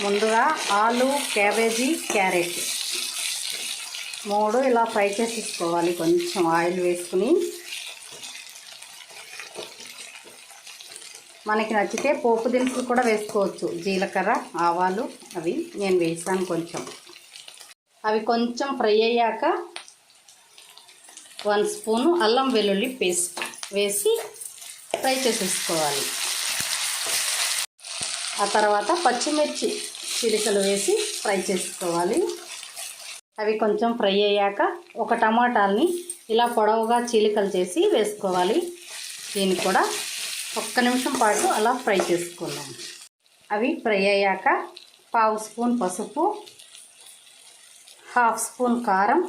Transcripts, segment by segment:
ముందుగా ఆలు cabbage carrot. మూడు ఇలా ఫ్రై చేసేసుకోవాలి. కొంచెం ఆయిల్ వేసుకుని. మనకి నచ్చితే పోపు దినుసులు కూడా వేసుకోవచ్చు. జీలకర్ర ఆవాలు అవి నేను వేసాను కొంచెం. అవి కొంచెం ఫ్రై అయ్యాక వన్ స్పూను అల్లం వెల్లుల్లి పేస్ట్ వేసి ఫ్రై చేసేసుకోవాలి. ఆ తర్వాత పచ్చిమిర్చి చిలికలు వేసి ఫ్రై చేసుకోవాలి. అవి కొంచెం ఫ్రై అయ్యాక ఒక టమాటాలని ఇలా పొడవుగా చీలికలు చేసి వేసుకోవాలి. దీన్ని కూడా ఒక్క నిమిషం పాటు అలా ఫ్రై చేసుకుందాం. అవి ఫ్రై అయ్యాక పావు స్పూన్ పసుపు హాఫ్ స్పూన్ కారం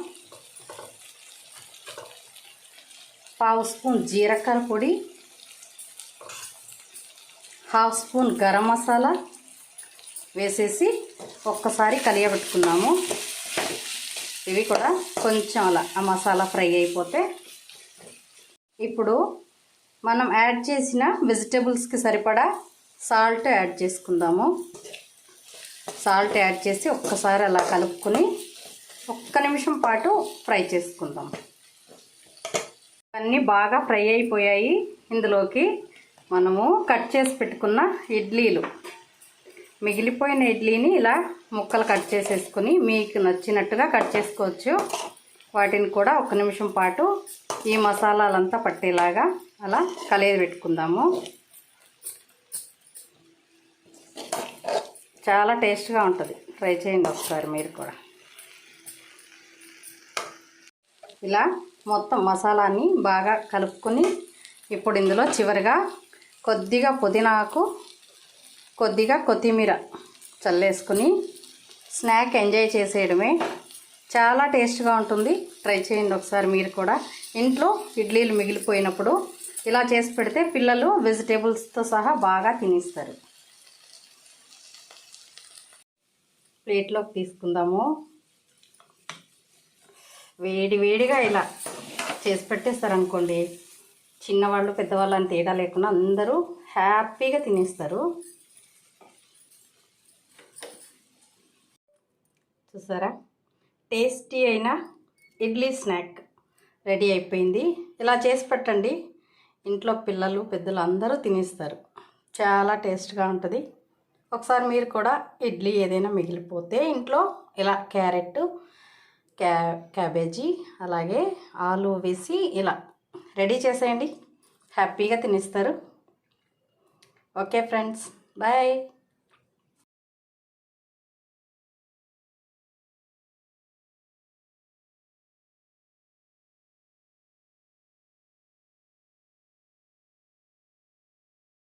పావు స్పూన్ జీలకర్ర పొడి హాఫ్ స్పూన్ గరం మసాలా వేసేసి ఒక్కసారి కలియబెట్టుకున్నాము. ఇవి కూడా కొంచెం అలా ఆ మసాలా ఫ్రై అయిపోతే. ఇప్పుడు మనం యాడ్ చేసిన వెజిటేబుల్స్కి సరిపడా సాల్ట్ యాడ్ చేసుకుందాము. సాల్ట్ యాడ్ చేసి ఒక్కసారి అలా కలుపుకొని ఒక్క నిమిషం పాటు ఫ్రై చేసుకుందాం. అన్నీ బాగా ఫ్రై అయిపోయాయి ఇందులోకి. మనము కట్ చేసి పెట్టుకున్న ఇడ్లీలు. మిగిలిపోయిన ఇడ్లీని ఇలా ముక్కలు కట్ చేసేసుకుని మీకు నచ్చినట్టుగా కట్ చేసుకోవచ్చు. వాటిని కూడా ఒక నిమిషం పాటు ఈ మసాలాలంతా పట్టేలాగా అలా కలిగి పెట్టుకుందాము. చాలా టేస్ట్గా ఉంటుంది. ట్రై చేయండి ఒకసారి మీరు కూడా. ఇలా మొత్తం మసాలాని బాగా కలుపుకొని ఇప్పుడు ఇందులో చివరిగా కొద్దిగా పుదీనాకు కొద్దిగా కొత్తిమీర చల్లేసుకుని స్నాక్ ఎంజాయ్ చేసేయడమే. చాలా టేస్ట్గా ఉంటుంది. ట్రై చేయండి ఒకసారి మీరు కూడా. ఇంట్లో ఇడ్లీలు మిగిలిపోయినప్పుడు ఇలా చేసి పెడితే పిల్లలు వెజిటేబుల్స్తో సహా బాగా తినేస్తారు. ప్లేట్లోకి తీసుకుందాము. వేడి వేడిగా ఇలా చేసి పెట్టేస్తారు అనుకోండి చిన్నవాళ్ళు పెద్దవాళ్ళు అని తేడా లేకుండా అందరూ హ్యాపీగా తినేస్తారు. చూసారా? టేస్టీ అయిన ఇడ్లీ స్నాక్ రెడీ అయిపోయింది. ఇలా చేసి పెట్టండి. ఇంట్లో పిల్లలు పెద్దలు అందరూ తినేస్తారు. చాలా టేస్ట్గా ఉంటుంది. ఒకసారి మీరు కూడా ఇడ్లీ ఏదైనా మిగిలిపోతే ఇంట్లో ఇలా క్యారెట్ క్యా క్యాబేజీ అలాగే ఆలు వేసి ఇలా రెడీ చేసేయండి. హ్యాపీగా తినేస్తారు. Okay friends. బాయ్.